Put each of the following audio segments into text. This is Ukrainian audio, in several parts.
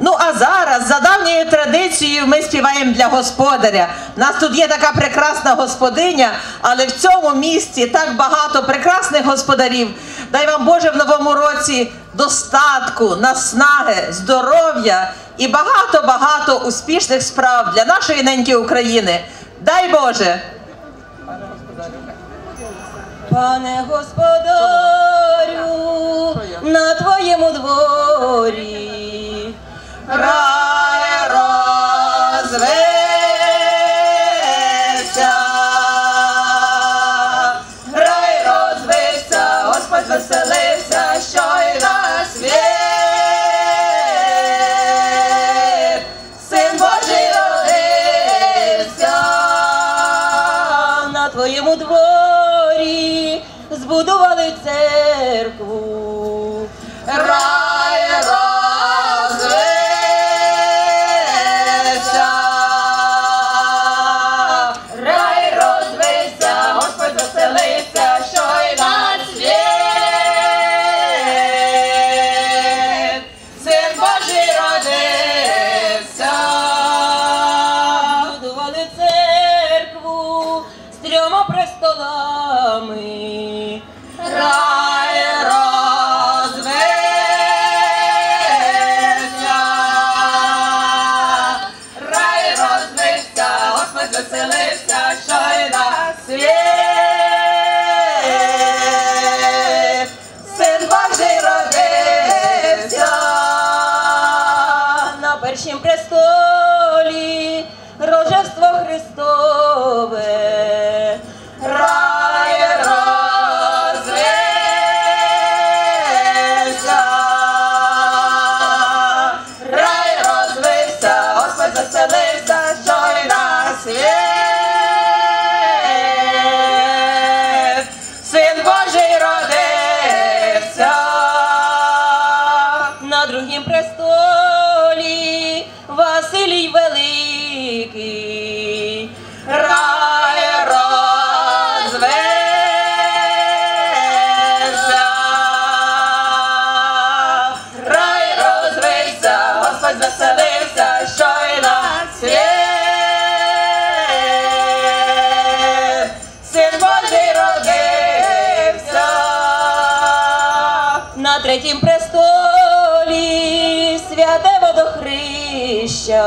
Ну а зараз, за давньою традицією, ми співаємо для господаря. У нас тут є така прекрасна господиня, але в цьому місті так багато прекрасних господарів. Дай вам Боже в новому році достатку, наснаги, здоров'я і багато-багато успішних справ для нашої неньки України. Дай Боже! Пане господарю, на твоєму дворі Рай розвився, рай розвився, Господь веселився, що й на світ. Син Божий на твоєму дворі збудували церкву. Рай престолами. Рай На третім престолі святе водохреща.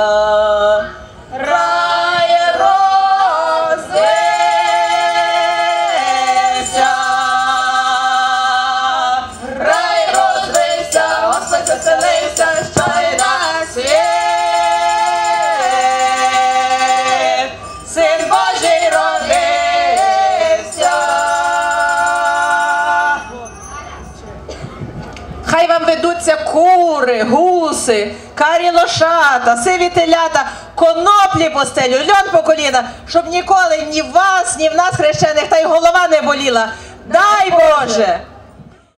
Хай вам ведуться кури, гуси, карі лошата, сиві телята, коноплі по стелю, льон по коліна, щоб ніколи ні в вас, ні в нас хрещених та й голова не боліла. Дай Боже!